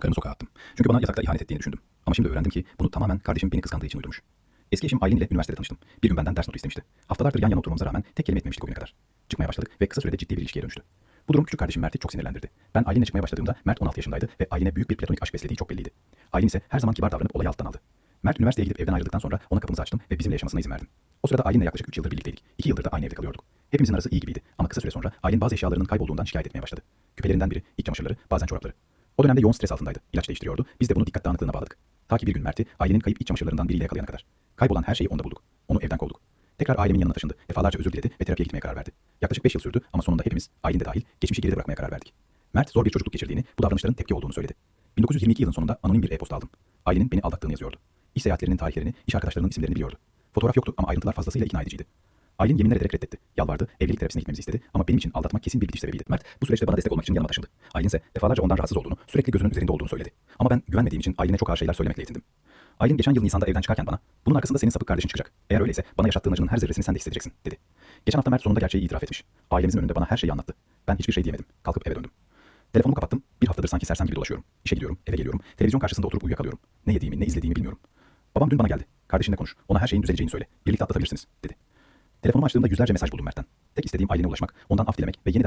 Karımı sokağa attım. Çünkü bana yatakta ihanet ettiğini düşündüm. Ama şimdi öğrendim ki bunu tamamen kardeşim beni kıskandığı için uydurmuş. Eski eşim Aylin ile üniversitede tanıştım. Bir gün benden ders notu istemişti. Haftalardır yan yana oturmamıza rağmen tek kelime etmemiştik o güne kadar. Çıkmaya başladık ve kısa sürede ciddi bir ilişkiye dönüştü. Bu durum küçük kardeşim Mert'i çok sinirlendirdi. Ben Aylin'le çıkmaya başladığımda Mert 16 yaşındaydı ve Aylin'e büyük bir platonik aşk beslediği çok belliydi. Aylin ise her zaman kibar davranıp olayı alttan aldı. Mert üniversiteye gidip evden ayrıldıktan sonra ona kapımızı açtım ve bizimle yaşamasına izin verdim. O sırada Aylin'le yaklaşık 3 yıldır birlikteydik. 2 yıldır da aynı evde kalıyorduk. Hepimizin arası iyi gibiydi ama kısa süre sonra Aylin bazı eşyalarının kaybolduğundan şikayet etmeye başladı. Küpelerinden biri, iç çamaşırları, bazen çorapları. O dönemde yoğun stres altındaydı. İlaç değiştiriyordu. Biz de bunu dikkat dağınıklığına bağladık. Ta ki bir gün Mert'i ailenin kayıp iç çamaşırlarından biriyle yakalayana kadar. Kaybolan her şeyi onda bulduk. Onu evden kovduk. Tekrar ailemin yanına taşındı. Defalarca özür diledi ve terapiye gitmeye karar verdi. Yaklaşık 5 yıl sürdü ama sonunda hepimiz, ailen de dahil, geçmişi geride bırakmaya karar verdik. Mert zor bir çocukluk geçirdiğini, bu davranışların tepki olduğunu söyledi. 1922 yılın sonunda anonim bir e-posta aldım. Ailenin beni aldattığını yazıyordu. İş seyahatlerinin tarihlerini, iş arkadaşlarının isimlerini biliyordu. Fotoğraf yoktu ama ayrıntılar fazlasıyla ikna ediciydi. Aylin yeminler ederek reddetti. Yalvardı, evlilik terapisine gitmemizi istedi ama benim için aldatmak kesin bir bitiş sebebiydi. Mert bu süreçte bana destek olmak için yanıma taşındı. Aylin ise defalarca ondan rahatsız olduğunu, sürekli gözünün üzerinde olduğunu söyledi. Ama ben güvenmediğim için Aylin'e çok ağır şeyler söylemekle yetindim. Aylin geçen yıl Nisan'da evden çıkarken bana, bunun arkasında senin sapık kardeşin çıkacak. Eğer öyleyse bana yaşattığın acının her zerresini sen de hissedeceksin, dedi. Geçen hafta Mert sonunda gerçeği itiraf etmiş. Ailemizin önünde bana her şeyi anlattı. Ben hiçbir şey diyemedim. Kalkıp eve döndüm. Telefonumu kapattım. Bir haftadır sanki sersem gibi dolaşıyorum. İşe gidiyorum, eve geliyorum. Televizyon karşısında oturup uyuyakalıyorum. Ne yediğimi, ne izlediğimi bilmiyorum. Babam dün bana geldi. Kardeşinle konuş. Ona her şeyin düzeleceğini söyle. Birlikte atlatabilirsiniz, dedi. Telefonumu açtığımda yüzlerce mesaj buldum Mert'ten. Tek istediğim ailene ulaşmak, ondan af dilemek ve yeniden